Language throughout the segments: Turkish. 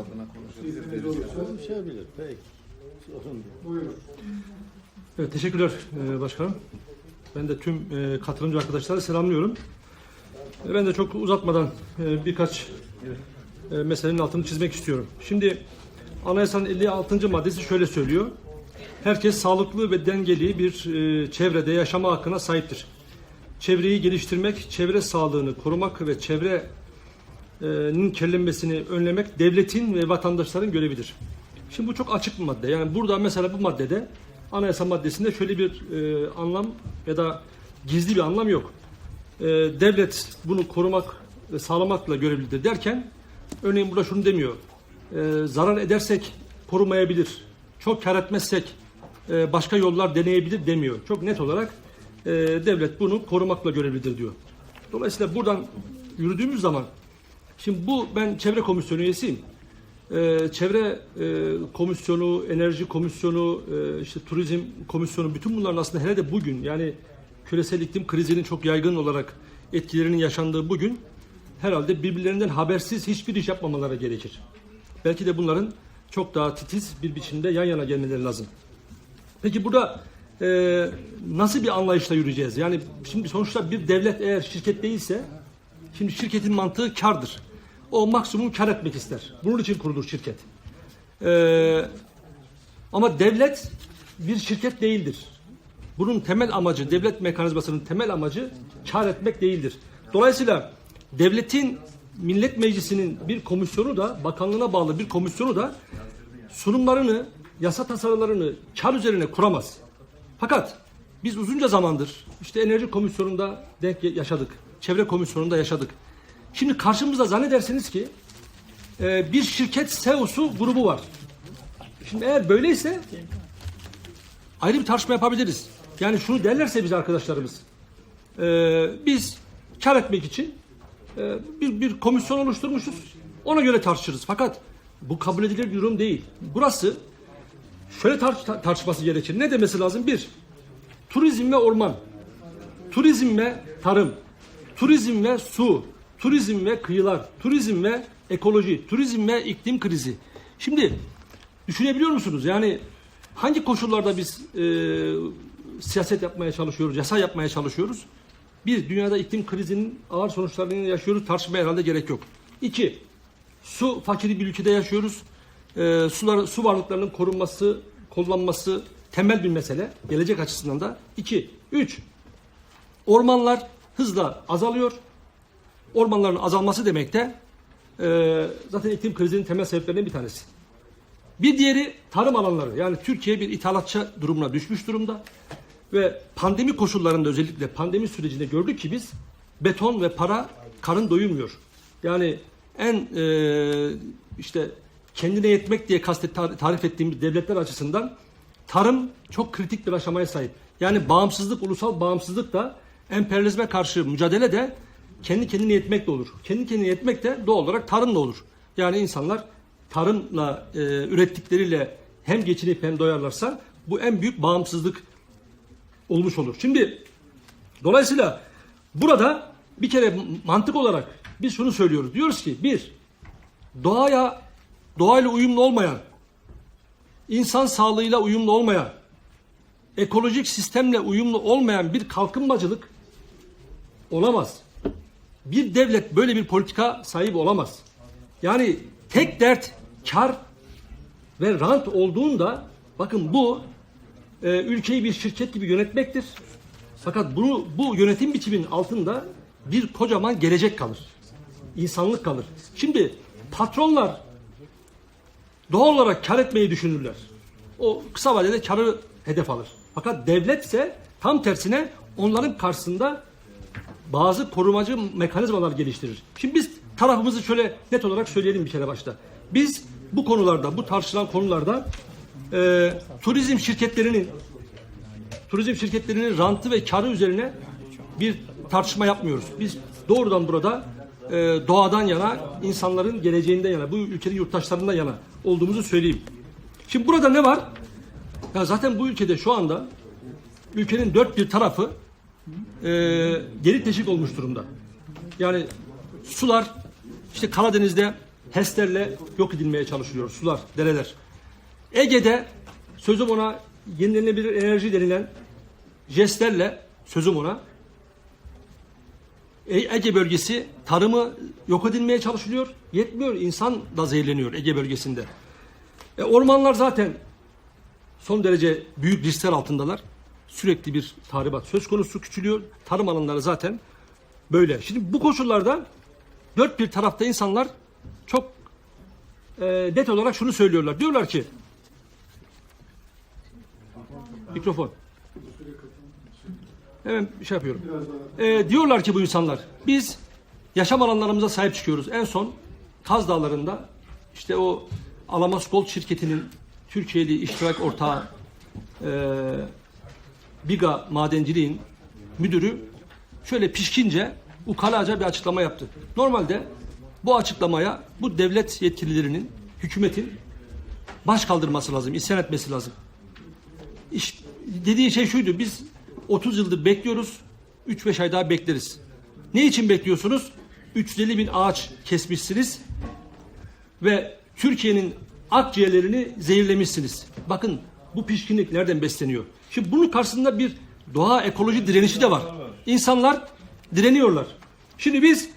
adına konuşuyoruz. Konuşabilir peki. Sorun değil. buyurun. Evet, teşekkürler e, başkanım. Ben de tüm e, katılımcı arkadaşları selamlıyorum. E, Ben de çok uzatmadan e, birkaç e, meselenin altını çizmek istiyorum. Şimdi Anayasanın 56. maddesi şöyle söylüyor. Herkes sağlıklı ve dengeli bir e, çevrede yaşama hakkına sahiptir. Çevreyi geliştirmek, çevre sağlığını korumak ve çevrenin kirlenmesini önlemek devletin ve vatandaşların görevidir. Şimdi bu çok açık bir madde. Yani burada mesela bu maddede anayasa maddesinde şöyle bir e, anlam ya da gizli bir anlam yok. E, devlet bunu korumak ve sağlamakla görevlidir derken örneğin burada şunu demiyor. E, zarar edersek korumayabilir. Çok kar etmezsek e, başka yollar deneyebilir demiyor. Çok net olarak e, devlet bunu korumakla görevlidir diyor. Dolayısıyla buradan yürüdüğümüz zaman şimdi bu ben çevre komisyonu üyesiyim. Ee, çevre e, komisyonu, enerji komisyonu, e, işte turizm komisyonu bütün bunların aslında hele de bugün yani küresel iklim krizinin çok yaygın olarak etkilerinin yaşandığı bugün herhalde birbirlerinden habersiz hiçbir iş yapmamaları gerekir. Belki de bunların çok daha titiz bir biçimde yan yana gelmeleri lazım. Peki burada e, nasıl bir anlayışla yürüyeceğiz? Yani şimdi sonuçta bir devlet eğer şirket değilse şimdi şirketin mantığı kardır. O maksimum kar etmek ister. Bunun için kurulur şirket. E, ama devlet bir şirket değildir. Bunun temel amacı, devlet mekanizmasının temel amacı kar etmek değildir. Dolayısıyla devletin Millet Meclisi'nin bir komisyonu da, bakanlığına bağlı bir komisyonu da sunumlarını, yasa tasarılarını kar üzerine kuramaz. Fakat biz uzunca zamandır işte enerji komisyonunda denk yaşadık. Çevre komisyonunda yaşadık. Şimdi karşımızda zannedersiniz ki e, bir şirket CEO'su grubu var. Şimdi eğer böyleyse ayrı bir tartışma yapabiliriz. Yani şunu derlerse biz arkadaşlarımız e, biz kar etmek için e, bir, bir komisyon oluşturmuşuz. Ona göre tartışırız. Fakat bu kabul edilir bir durum değil. Burası şöyle tar- tar- tartışması gerekir. Ne demesi lazım? Bir, turizm ve orman, turizm ve tarım, turizm ve su, turizm ve kıyılar, turizm ve ekoloji, turizm ve iklim krizi. Şimdi düşünebiliyor musunuz? Yani hangi koşullarda biz e, siyaset yapmaya çalışıyoruz, yasa yapmaya çalışıyoruz? Bir, dünyada iklim krizinin ağır sonuçlarını yaşıyoruz. Tartışmaya herhalde gerek yok. İki, su fakiri bir ülkede yaşıyoruz. Ee, sular, su varlıklarının korunması, kullanması temel bir mesele. Gelecek açısından da. İki, üç, ormanlar hızla azalıyor. Ormanların azalması demek de e, zaten iklim krizinin temel sebeplerinden bir tanesi. Bir diğeri tarım alanları. Yani Türkiye bir ithalatçı durumuna düşmüş durumda. Ve pandemi koşullarında özellikle pandemi sürecinde gördük ki biz beton ve para karın doyurmuyor. Yani en e, işte kendine yetmek diye kastet tar- tarif ettiğimiz devletler açısından tarım çok kritik bir aşamaya sahip. Yani bağımsızlık, ulusal bağımsızlık da emperyalizme karşı mücadele de kendi kendine yetmek de olur. Kendi kendine yetmek de doğal olarak tarımla olur. Yani insanlar tarımla e, ürettikleriyle hem geçinip hem doyarlarsa bu en büyük bağımsızlık olmuş olur. Şimdi dolayısıyla burada bir kere mantık olarak biz şunu söylüyoruz. Diyoruz ki bir doğaya doğayla uyumlu olmayan insan sağlığıyla uyumlu olmayan ekolojik sistemle uyumlu olmayan bir kalkınmacılık olamaz. Bir devlet böyle bir politika sahibi olamaz. Yani tek dert kar ve rant olduğunda bakın bu e, ülkeyi bir şirket gibi yönetmektir. Fakat bunu bu yönetim biçiminin altında bir kocaman gelecek kalır. İnsanlık kalır. Şimdi patronlar doğal olarak kar etmeyi düşünürler. O kısa vadede karı hedef alır. Fakat devlet ise tam tersine onların karşısında bazı korumacı mekanizmalar geliştirir. Şimdi biz tarafımızı şöyle net olarak söyleyelim bir kere başta. Biz bu konularda, bu tartışılan konularda e, turizm şirketlerinin turizm şirketlerinin rantı ve karı üzerine bir tartışma yapmıyoruz. Biz doğrudan burada e, doğadan yana, insanların geleceğinden yana, bu ülkenin yurttaşlarından yana olduğumuzu söyleyeyim. Şimdi burada ne var? Ya zaten bu ülkede şu anda ülkenin dört bir tarafı e, geri teşvik olmuş durumda. Yani sular işte Karadeniz'de HES'lerle yok edilmeye çalışılıyor. Sular, dereler. Ege'de sözüm ona yenilenebilir enerji denilen jestlerle sözüm ona Ege bölgesi tarımı yok edilmeye çalışılıyor. Yetmiyor. insan da zehirleniyor Ege bölgesinde. E, ormanlar zaten son derece büyük riskler altındalar. Sürekli bir tahribat söz konusu küçülüyor. Tarım alanları zaten böyle. Şimdi bu koşullarda dört bir tarafta insanlar çok e, net olarak şunu söylüyorlar. Diyorlar ki mikrofon. Hemen şey yapıyorum. E, diyorlar ki bu insanlar biz yaşam alanlarımıza sahip çıkıyoruz. En son Kaz Dağları'nda işte o Alamas Gold şirketinin Türkiye'li iştirak ortağı e, Biga Madenciliğin müdürü şöyle pişkince ukalaca bir açıklama yaptı. Normalde bu açıklamaya bu devlet yetkililerinin, hükümetin baş kaldırması lazım, isyan etmesi lazım. İş, dediği şey şuydu, biz 30 yıldır bekliyoruz, 3-5 ay daha bekleriz. Ne için bekliyorsunuz? 350 bin ağaç kesmişsiniz ve Türkiye'nin akciğerlerini zehirlemişsiniz. Bakın bu pişkinlik nereden besleniyor? Şimdi bunun karşısında bir doğa ekoloji direnişi de var. İnsanlar direniyorlar. Şimdi biz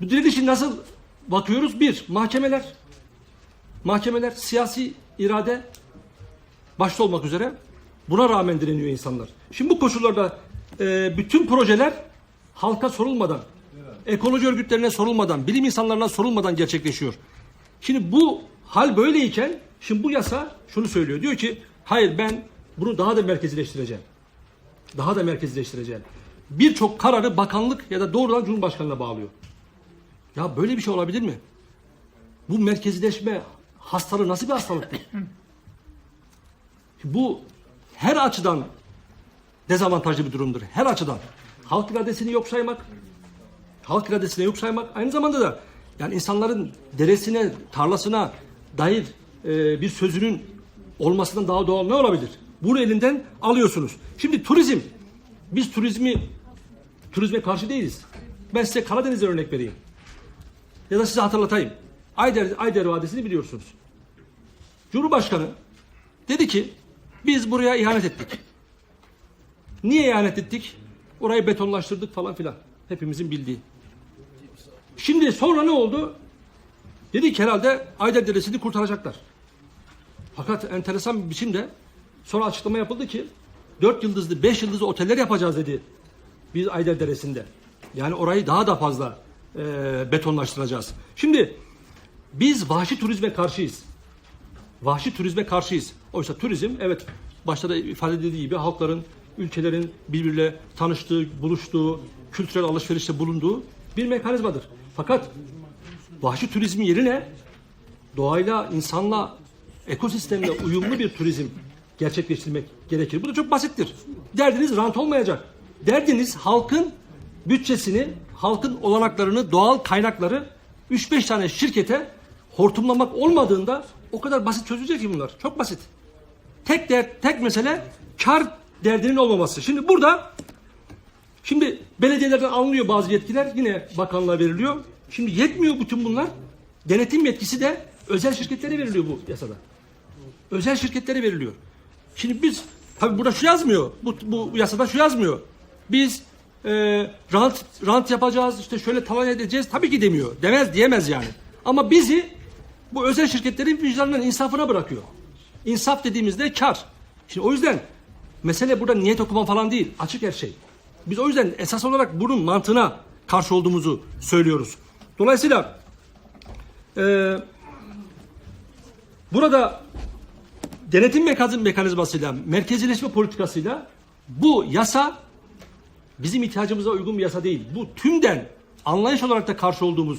bu direnişi nasıl bakıyoruz? Bir, mahkemeler. Mahkemeler, siyasi irade başta olmak üzere buna rağmen direniyor insanlar. Şimdi bu koşullarda e, bütün projeler halka sorulmadan, ekoloji örgütlerine sorulmadan, bilim insanlarına sorulmadan gerçekleşiyor. Şimdi bu hal böyleyken şimdi bu yasa şunu söylüyor. Diyor ki hayır ben bunu daha da merkezileştireceğim. Daha da merkezileştireceğim. Birçok kararı bakanlık ya da doğrudan Cumhurbaşkanı'na bağlıyor. Ya böyle bir şey olabilir mi? Bu merkezileşme hastalığı nasıl bir hastalıktır? Bu her açıdan dezavantajlı bir durumdur. Her açıdan. Halk iradesini yok saymak, halk iradesini yok saymak aynı zamanda da yani insanların deresine, tarlasına dair e, bir sözünün olmasından daha doğal ne olabilir? Bunu elinden alıyorsunuz. Şimdi turizm. Biz turizmi turizme karşı değiliz. Ben size Karadeniz'e örnek vereyim. Ya da size hatırlatayım. Ayder, Ayder Vadisi'ni biliyorsunuz. Cumhurbaşkanı dedi ki biz buraya ihanet ettik. Niye ihanet ettik? Orayı betonlaştırdık falan filan. Hepimizin bildiği. Şimdi sonra ne oldu? Dedik herhalde Ayder Deresi'ni kurtaracaklar. Fakat enteresan bir biçimde sonra açıklama yapıldı ki 4 yıldızlı 5 yıldızlı oteller yapacağız dedi. Biz Ayder Deresi'nde. Yani orayı daha da fazla e, betonlaştıracağız. Şimdi biz vahşi turizme karşıyız. Vahşi turizme karşıyız. Oysa turizm evet başta da ifade edildiği gibi halkların, ülkelerin birbiriyle tanıştığı, buluştuğu, kültürel alışverişte bulunduğu bir mekanizmadır. Fakat vahşi turizmin yerine doğayla, insanla, ekosistemle uyumlu bir turizm gerçekleştirmek gerekir. Bu da çok basittir. Derdiniz rant olmayacak. Derdiniz halkın bütçesini, halkın olanaklarını, doğal kaynakları 3-5 tane şirkete hortumlamak olmadığında o kadar basit çözülecek ki bunlar. Çok basit. Tek dert, tek mesele kar derdinin olmaması. Şimdi burada Şimdi belediyelerden alınıyor bazı yetkiler yine bakanlığa veriliyor. Şimdi yetmiyor bütün bunlar. Denetim yetkisi de özel şirketlere veriliyor bu yasada. Özel şirketlere veriliyor. Şimdi biz tabi burada şu yazmıyor. Bu, bu yasada şu yazmıyor. Biz e, rant, rant yapacağız işte şöyle talan edeceğiz. Tabii ki demiyor. Demez diyemez yani. Ama bizi bu özel şirketlerin vicdanının insafına bırakıyor. İnsaf dediğimizde kar. Şimdi o yüzden mesele burada niyet okuma falan değil. Açık her şey. Biz o yüzden esas olarak bunun mantığına karşı olduğumuzu söylüyoruz. Dolayısıyla e, burada denetim mekanizm- mekanizmasıyla, merkezileşme politikasıyla bu yasa bizim ihtiyacımıza uygun bir yasa değil. Bu tümden anlayış olarak da karşı olduğumuz,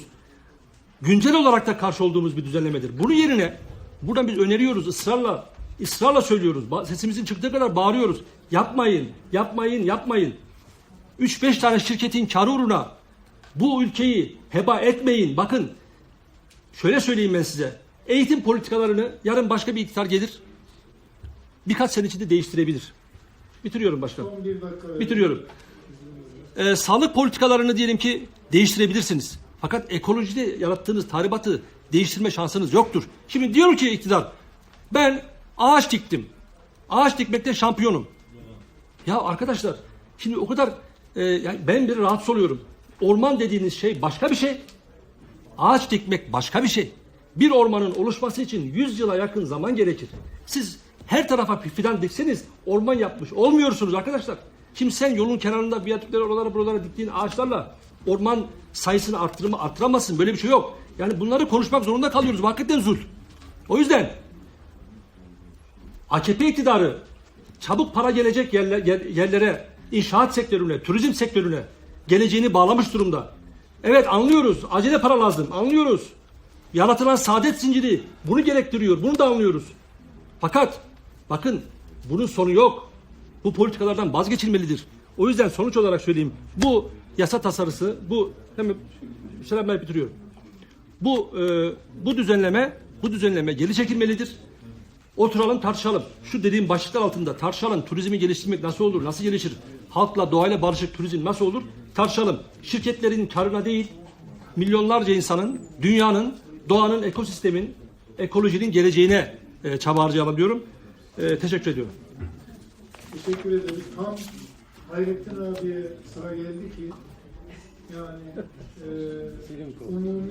güncel olarak da karşı olduğumuz bir düzenlemedir. Bunun yerine buradan biz öneriyoruz ısrarla, ısrarla söylüyoruz. Sesimizin çıktığı kadar bağırıyoruz. Yapmayın, yapmayın, yapmayın. 3-5 tane şirketin karı uğruna bu ülkeyi heba etmeyin. Bakın şöyle söyleyeyim ben size. Eğitim politikalarını yarın başka bir iktidar gelir. Birkaç sene içinde değiştirebilir. Bitiriyorum başkanım. Bitiriyorum. Ee, sağlık politikalarını diyelim ki değiştirebilirsiniz. Fakat ekolojide yarattığınız tahribatı değiştirme şansınız yoktur. Şimdi diyor ki iktidar ben ağaç diktim. Ağaç dikmekte şampiyonum. Ya arkadaşlar şimdi o kadar e, yani ben bir rahatsız oluyorum. Orman dediğiniz şey başka bir şey. Ağaç dikmek başka bir şey. Bir ormanın oluşması için 100 yıla yakın zaman gerekir. Siz her tarafa fidan dikseniz orman yapmış olmuyorsunuz arkadaşlar. Şimdi sen yolun kenarında viyadükleri oralara buralara diktiğin ağaçlarla orman sayısını arttırma arttıramazsın. Böyle bir şey yok. Yani bunları konuşmak zorunda kalıyoruz. Hakikaten zul. O yüzden AKP iktidarı çabuk para gelecek yerler- yer- yerlere, inşaat sektörüne, turizm sektörüne geleceğini bağlamış durumda. Evet anlıyoruz. Acele para lazım. Anlıyoruz. Yaratılan saadet zinciri bunu gerektiriyor. Bunu da anlıyoruz. Fakat bakın bunun sonu yok. Bu politikalardan vazgeçilmelidir. O yüzden sonuç olarak söyleyeyim. Bu yasa tasarısı, bu hemen selam ben bitiriyorum. Bu e, bu düzenleme, bu düzenleme geri çekilmelidir. Oturalım tartışalım. Şu dediğim başlıklar altında tartışalım. Turizmi geliştirmek nasıl olur? Nasıl gelişir? Halkla doğayla barışık turizm nasıl olur? Tartışalım. Şirketlerin karına değil, milyonlarca insanın, dünyanın, doğanın, ekosistemin, ekolojinin geleceğine e, çaba harcayalım. E, teşekkür ediyorum. Teşekkür ederiz. Tam Hayrettin abiye sıra geldi ki yani e, umumi